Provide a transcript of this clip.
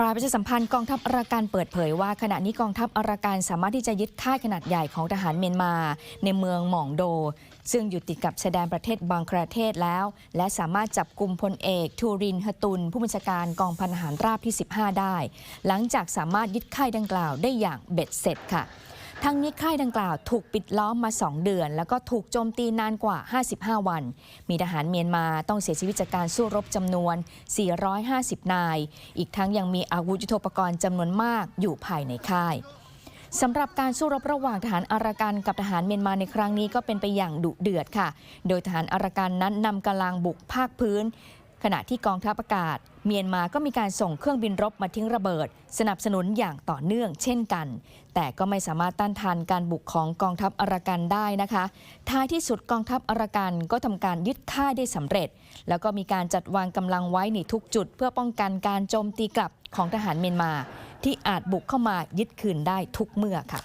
ฝ่ายประชาสัมพันธ์กองทัพอาราการเปิดเผยว่า ขณะนี้กองทัพอาราการสามารถที่จะยึดค่ายขนาดใหญ่ของทหารเมียนมา ในเมืองหม่องโด ซึ่งอยู่ติดกับชายแดนประเทศบังคลาเทศแล้ว และสามารถจับกลุ่มพลเอกทูรินฮตุน ผู้บัญชาการกองพันทหารราบที่ 15 ได้ หลังจากสามารถยึดค่ายดังกล่าวได้อย่างเบ็ดเสร็จค่ะ ทั้งนี้ค่ายดังกล่าวถูกปิดล้อมมา 2 เดือน แล้วก็ถูกโจมตีนานกว่า 55 วัน มีทหารเมียนมาต้องเสียชีวิตจากการสู้รบจำนวน 450 นาย อีกทั้งยังมีอาวุธยุทโธปกรณ์จำนวนมากอยู่ภายในค่ายสำหรับการสู้รบระหว่างทหารอารากันกับทหารเมียนมาในครั้งนี้ก็เป็นไปอย่างดุเดือดค่ะ โดยทหารอารากันนั้นนำกำลังบุกภาคพื้น ขณะที่กองทัพอากาศ เมียนมาก็มีการส่งเครื่องบินรบมาทิ้งระเบิด สนับสนุนอย่างต่อเนื่องเช่นกัน แต่ก็ไม่สามารถต้านทานการบุกของกองทัพอารากันได้นะคะ ท้ายที่สุดกองทัพอารากันก็ทำการยึดค่ายได้สำเร็จ แล้วก็มีการจัดวางกำลังไว้ในทุกจุด เพื่อป้องกันการโจมตีกลับของทหารเมียนมา ที่อาจบุกเข้ามายึดคืนได้ทุกเมื่อค่ะ